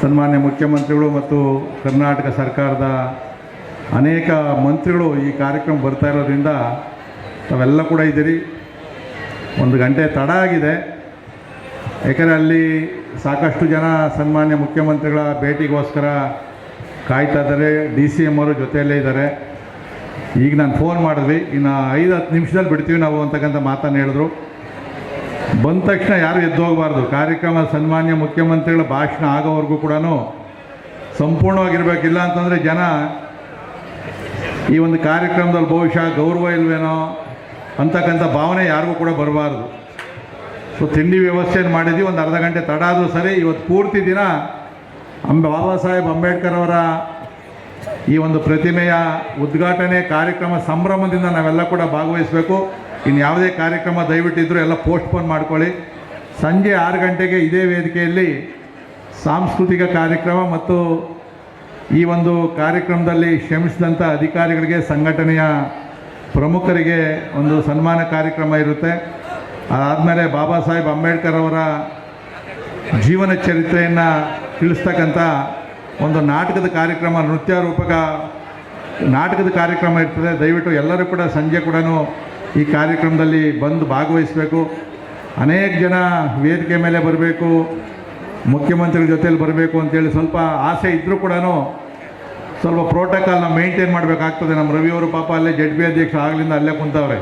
ಸನ್ಮಾನ್ಯ ಮುಖ್ಯಮಂತ್ರಿಗಳು ಮತ್ತು ಕರ್ನಾಟಕ ಸರ್ಕಾರದ ಅನೇಕ ಮಂತ್ರಿಗಳು ಈ ಕಾರ್ಯಕ್ರಮ ಬರ್ತಾ ಇರೋದ್ರಿಂದ ತಾವೆಲ್ಲ ಕೂಡ ಇದ್ದೀರಿ. ಒಂದು ಗಂಟೆ ತಡ ಆಗಿದೆ. ಯಾಕಂದರೆ ಅಲ್ಲಿ ಸಾಕಷ್ಟು ಜನ ಸನ್ಮಾನ್ಯ ಮುಖ್ಯಮಂತ್ರಿಗಳ ಭೇಟಿಗೋಸ್ಕರ ಕಾಯ್ತಾ ಇದ್ದಾರೆ. ಡಿ ಸಿ ಎಂ ಅವರು ಜೊತೆಯಲ್ಲೇ ಇದ್ದಾರೆ. ಈಗ ನಾನು ಫೋನ್ ಮಾಡಿದ್ವಿ. ಇನ್ನು ಐದು ಹತ್ತು ನಿಮಿಷದಲ್ಲಿ ಬಿಡ್ತೀವಿ ನಾವು ಅಂತಕ್ಕಂಥ ಮಾತನ್ನು ಹೇಳಿದ್ರು. ಬಂದ ತಕ್ಷಣ ಯಾರು ಎದ್ದು ಹೋಗಬಾರ್ದು. ಕಾರ್ಯಕ್ರಮ ಸನ್ಮಾನ್ಯ ಮುಖ್ಯಮಂತ್ರಿಗಳ ಭಾಷಣ ಆಗೋವರೆಗೂ ಕೂಡ ಸಂಪೂರ್ಣವಾಗಿರ್ಬೇಕಿಲ್ಲ ಅಂತಂದರೆ ಜನ ಈ ಒಂದು ಕಾರ್ಯಕ್ರಮದಲ್ಲಿ ಬಹುಶಃ ಗೌರವ ಇಲ್ವೇನೋ ಅಂತಕ್ಕಂಥ ಭಾವನೆ ಯಾರಿಗೂ ಕೂಡ ಬರಬಾರ್ದು. ಸೊ ತಿಂಡಿ ವ್ಯವಸ್ಥೆಯನ್ನು ಮಾಡಿದ್ವಿ. ಒಂದು ಅರ್ಧ ಗಂಟೆ ತಡ ಆದರೂ ಸರಿ. ಇವತ್ತು ಪೂರ್ತಿ ದಿನ ಅಂಬ ಬಾಬಾ ಸಾಹೇಬ್ ಅಂಬೇಡ್ಕರ್ ಅವರ ಈ ಒಂದು ಪ್ರತಿಮೆಯ ಉದ್ಘಾಟನೆ ಕಾರ್ಯಕ್ರಮ ಸಂಭ್ರಮದಿಂದ ನಾವೆಲ್ಲ ಕೂಡ ಭಾಗವಹಿಸಬೇಕು. ಇನ್ನು ಯಾವುದೇ ಕಾರ್ಯಕ್ರಮ ದಯವಿಟ್ಟಿದ್ದರೂ ಎಲ್ಲ ಪೋಸ್ಟ್ಪೋನ್ ಮಾಡ್ಕೊಳ್ಳಿ. ಸಂಜೆ ಆರು ಗಂಟೆಗೆ ಇದೇ ವೇದಿಕೆಯಲ್ಲಿ ಸಾಂಸ್ಕೃತಿಕ ಕಾರ್ಯಕ್ರಮ ಮತ್ತು ಈ ಒಂದು ಕಾರ್ಯಕ್ರಮದಲ್ಲಿ ಶ್ರಮಿಸಿದಂಥ ಅಧಿಕಾರಿಗಳಿಗೆ, ಸಂಘಟನೆಯ ಪ್ರಮುಖರಿಗೆ ಒಂದು ಸನ್ಮಾನ ಕಾರ್ಯಕ್ರಮ ಇರುತ್ತೆ. ಅದಾದಮೇಲೆ ಬಾಬಾ ಸಾಹೇಬ್ ಅಂಬೇಡ್ಕರ್ ಅವರ ಜೀವನ ಚರಿತ್ರೆಯನ್ನು ತಿಳಿಸ್ತಕ್ಕಂಥ ಒಂದು ನಾಟಕದ ಕಾರ್ಯಕ್ರಮ ನೃತ್ಯ ರೂಪಕ ನಾಟಕದ ಕಾರ್ಯಕ್ರಮ ಇರ್ತದೆ. ದಯವಿಟ್ಟು ಎಲ್ಲರೂ ಕೂಡ ಸಂಜೆ ಕೂಡ ಈ ಕಾರ್ಯಕ್ರಮದಲ್ಲಿ ಬಂದು ಭಾಗವಹಿಸಬೇಕು. ಅನೇಕ ಜನ ವೇದಿಕೆ ಮೇಲೆ ಬರಬೇಕು, ಮುಖ್ಯಮಂತ್ರಿಗಳ ಜೊತೆಯಲ್ಲಿ ಬರಬೇಕು ಅಂತೇಳಿ ಸ್ವಲ್ಪ ಆಸೆ ಇದ್ದರೂ ಕೂಡ ಸ್ವಲ್ಪ ಪ್ರೋಟೋಕಾಲ್ನ ಮೇಂಟೈನ್ ಮಾಡಬೇಕಾಗ್ತದೆ. ನಮ್ಮ ರವಿಯವರು ಪಾಪ ಅಲ್ಲೇ ಜಡ್ ಬಿ ಅಧ್ಯಕ್ಷ ಆಗ್ಲಿಂದ ಅಲ್ಲೇ ಕುಂತವ್ರೆ.